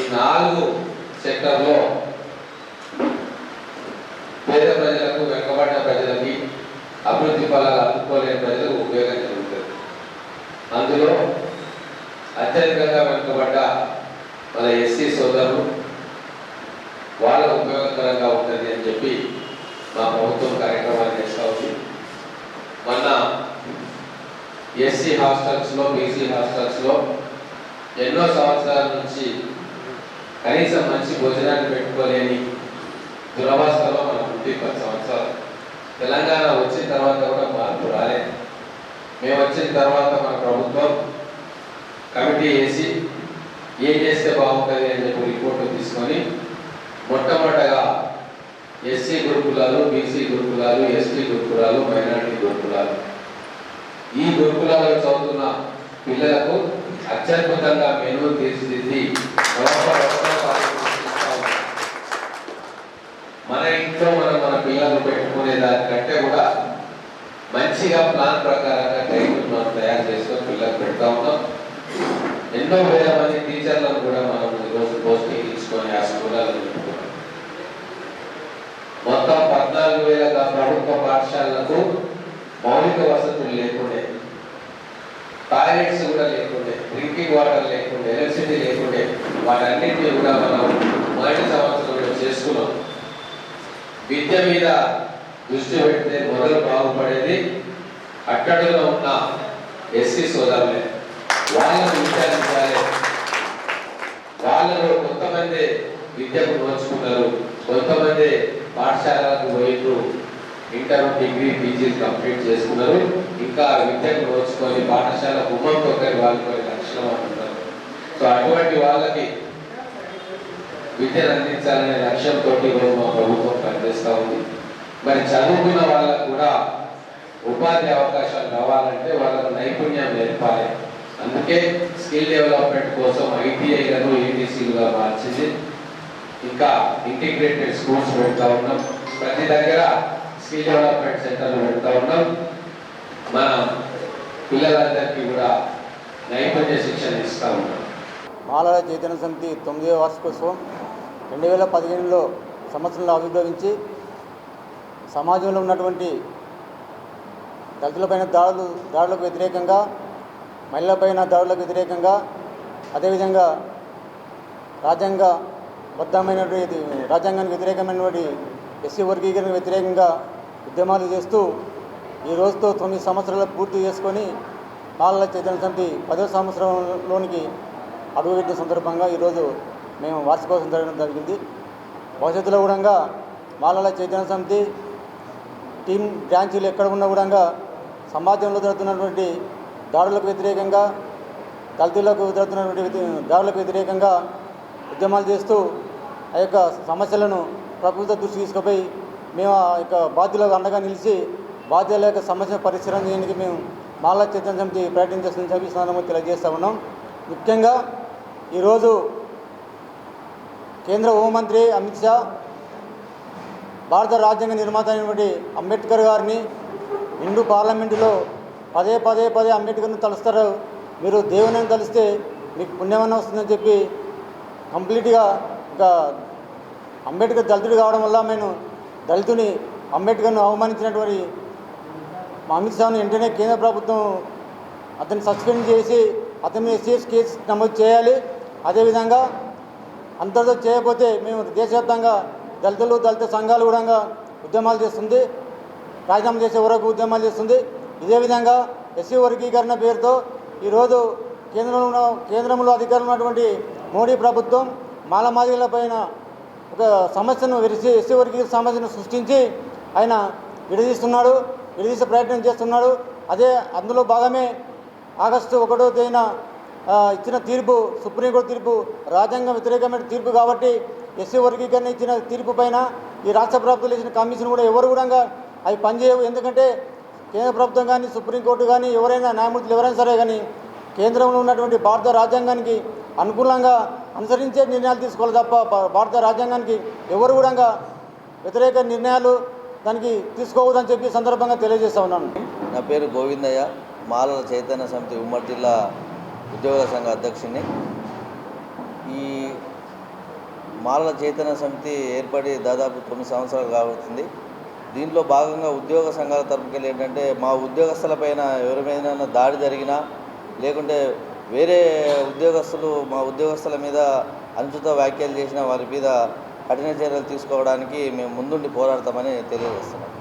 ఈ నాలుగు సెక్టర్లో పేద ప్రజలకు వెనుకబడిన ప్రజలకి అభివృద్ధి ఫలాలు అందుకోలేని ప్రజలకు ఉపయోగం జరుగుతుంది. అందులో అత్యధికంగా వెనుకబడ్డ మన ఎస్సీ సోదరులు వాళ్ళకు ఉపయోగకరంగా ఉంటుంది అని చెప్పి మా ప్రభుత్వం కార్యక్రమాలు చేస్తూ ఉంది. మొన్న ఎస్సీ హాస్టల్స్లో బీసీ హాస్టల్స్లో ఎన్నో సంవత్సరాల నుంచి కనీసం మంచి భోజనాన్ని పెట్టుకోలేని దురవస్థలో మనం పుట్టి పది సంవత్సరాలు. తెలంగాణ వచ్చిన తర్వాత కూడా మార్పు రాలేదు. మేము వచ్చిన తర్వాత మన ప్రభుత్వం కమిటీ వేసి ఏం చేస్తే బాగుంటుంది అని చెప్పి రిపోర్ట్ తీసుకొని మొట్టమొదటగా ఎస్సీ గురుకులాలు బీసీ గురుకులాలు ఎస్టీ గురుకులాలు మైనారిటీ గురుకులాలు. ఈ గురుకులాల్లో చదువుతున్న పిల్లలకు అత్యద్భుతంగా మెను తీర్చిదిద్ది మన ఇంట్లో మనం మన పిల్లలు పెట్టుకునే దానికంటే కూడా మంచిగా ప్లాన్ ప్రకారంగా టైంని మనం తయారు చేసుకొని పిల్లలకు పెడతా ఉన్నాం. ఎన్నో వేల మంది టీచర్లను కూడా మనం ఈరోజు పోస్టింగ్ ఇచ్చుకొని ఆ స్కూళ్ళలో పెట్టుకున్నాం. మొత్తం పద్నాలుగు వేల ప్రభుత్వ పాఠశాలలకు మౌలిక వసతులు లేకుండే టాయిలెట్స్ కూడా లేకుండే డ్రింకింగ్ వాటర్ లేకుండే ఎలక్ట్రిసిటీ లేకుండే వాటన్నిటిని కూడా మనం మొదటి సంవత్సరంలో చేసుకున్నాం. విద్య మీద దృష్టి పెడితే మొదలు బాగుపడేది అట్టడులో ఉన్న ఎస్సీ సోదరులే. వాళ్ళను విచారించాలి వాళ్ళలో కొంతమంది విద్యకు నోచుకున్నారు కొంతమంది పాఠశాలకు పోయిండ్రు ఇంటర్ డిగ్రీ పీజీ కంప్లీట్ చేసుకున్నారు. ఇంకా విద్యకు నోచుకొని పాఠశాల గుమ్మం తొక్కని వాళ్ళకి లక్షణం సో అటువంటి వాళ్ళకి విద్యను అందించాలనే లక్ష్యంతో ఈరోజు మా ప్రభుత్వం పనిచేస్తూ ఉంది. మరి చదువుకున్న వాళ్ళకు కూడా ఉపాధి అవకాశాలు రావాలంటే వాళ్ళకు నైపుణ్యం నేర్పాలి. అందుకే స్కిల్ డెవలప్మెంట్ కోసం ఐటీఐలను ఏటీసీలుగా మార్చింది. ఇంకా ఇంటిగ్రేటెడ్ స్కూల్స్ పెడతా ఉన్నాం. ప్రతి దగ్గర స్కిల్ డెవలప్మెంట్ సెంటర్లు పెడతా ఉన్నాం. మన పిల్లలందరికీ కూడా నైపుణ్య శిక్షణ ఇస్తా ఉంటాం మాలల చైతన్య సమితి తొమ్మిదవ వార్షికోత్సవం రెండు వేల పదిహేనులో సంవత్సరంలో ఆవిర్భవించి సమాజంలో ఉన్నటువంటి దళితులపైన దాడులు దాడులకు వ్యతిరేకంగా మహిళలపైన దాడులకు వ్యతిరేకంగా అదేవిధంగా రాజ్యాంగ బద్ధమైనటువంటి రాజ్యాంగానికి వ్యతిరేకమైనటువంటి ఎస్సీ వర్గీకరణకు వ్యతిరేకంగా ఉద్యమాలు చేస్తూ ఈ రోజుతో తొమ్మిది సంవత్సరాలు పూర్తి చేసుకొని మాలల చైతన్య సమితి పదవ సంవత్సరంలోనికి అడుగుపెట్టిన సందర్భంగా ఈరోజు మేము వార్షికోత్సవం జరగడం జరిగింది. భవిష్యత్తులో కూడా మాలల చైతన్య సమితి టీం బ్రాంచీలు ఎక్కడ ఉన్నా కూడా సమాజంలో జరుగుతున్నటువంటి దాడులకు వ్యతిరేకంగా దళితులకు జరుగుతున్నటువంటి దాడులకు వ్యతిరేకంగా ఉద్యమాలు చేస్తూ ఆ యొక్క సమస్యలను ప్రభుత్వ దృష్టి తీసుకుపోయి మేము ఆ యొక్క బాధ్యులకు అండగా నిలిచి బాధ్యుల యొక్క సమస్య పరిష్కారం చేయడానికి మేము మాల చైతన్య సమితి ప్రయత్నం చేస్తుందని చెప్పి ఈ సందర్భంగా తెలియజేస్తా ఉన్నాం. ముఖ్యంగా ఈరోజు కేంద్ర హోంమంత్రి అమిత్ షా భారత రాజ్యాంగ నిర్మాత అయినటువంటి అంబేద్కర్ గారిని హిందూ పార్లమెంటులో పదే పదే పదే అంబేద్కర్ని తలుస్తారు. మీరు దేవుని తలిస్తే మీకు పుణ్యమన్న వస్తుందని చెప్పి కంప్లీట్గా ఇంకా అంబేద్కర్ దళితుడు కావడం వల్ల నేను దళితుని అంబేద్కర్ను అవమానించినటువంటి అమిత్ షాను వెంటనే కేంద్ర ప్రభుత్వం అతన్ని సస్పెండ్ చేసి అతని మీద సీఎస్ కేసు నమోదు చేయాలి. అదేవిధంగా అంతర్గత చేయకపోతే మేము దేశవ్యాప్తంగా దళితులు దళిత సంఘాలు కూడా ఉద్యమాలు చేస్తుంది. రాజీనామా చేసే వరకు ఉద్యమాలు చేస్తుంది. ఇదే విధంగా ఎస్సీ వర్గీకరణ పేరుతో ఈరోజు కేంద్రంలో కేంద్రంలో అధికారం ఉన్నటువంటి మోడీ ప్రభుత్వం మాలమాదిగల పైన ఒక సమస్యను విరిచి ఎస్సీ వర్గీకరణ సమస్యను సృష్టించి ఆయన విడదీస్తున్నాడు. విడదీసే ప్రయత్నం చేస్తున్నాడు. అదే అందులో భాగమే ఆగస్టు ఒకటో తేదీన ఇచ్చిన తీర్పు సుప్రీంకోర్టు తీర్పు రాజ్యాంగం వ్యతిరేకమైన తీర్పు కాబట్టి ఎస్సీ వర్గీకరణ ఇచ్చిన తీర్పు పైన ఈ రాష్ట్ర ప్రభుత్వం ఇచ్చిన కమిషన్ కూడా ఎవరు కూడా అవి పనిచేయవు. ఎందుకంటే కేంద్ర ప్రభుత్వం కానీ సుప్రీంకోర్టు కానీ ఎవరైనా న్యాయమూర్తులు ఎవరైనా సరే కానీ కేంద్రంలో ఉన్నటువంటి భారత రాజ్యాంగానికి అనుకూలంగా అనుసరించే నిర్ణయాలు తీసుకోవాలి తప్ప భా- భారత రాజ్యాంగానికి ఎవరు కూడా వ్యతిరేక నిర్ణయాలు దానికి తీసుకోవద్దని చెప్పి సందర్భంగా తెలియజేస్తా ఉన్నాను. నా పేరు గోవిందయ్య. మాలల చైతన్య సమితి ఉమ్మడి జిల్లా ఉద్యోగుల సంఘ అధ్యక్షుడిని ఈ మాలల చైతన్య సమితి ఏర్పడి దాదాపు తొమ్మిది సంవత్సరాలు కాబడుతుంది దీంట్లో భాగంగా ఉద్యోగ సంఘాల తరపుకెళ్ళి ఏంటంటే మా ఉద్యోగస్తులపైన ఎవరిమైనా దాడి జరిగినా లేకుంటే వేరే ఉద్యోగస్తులు మా ఉద్యోగస్తుల మీద అనుచిత వ్యాఖ్యలు చేసిన వారి మీద కఠిన చర్యలు తీసుకోవడానికి మేము ముందుండి పోరాడతామని తెలియజేస్తున్నాం.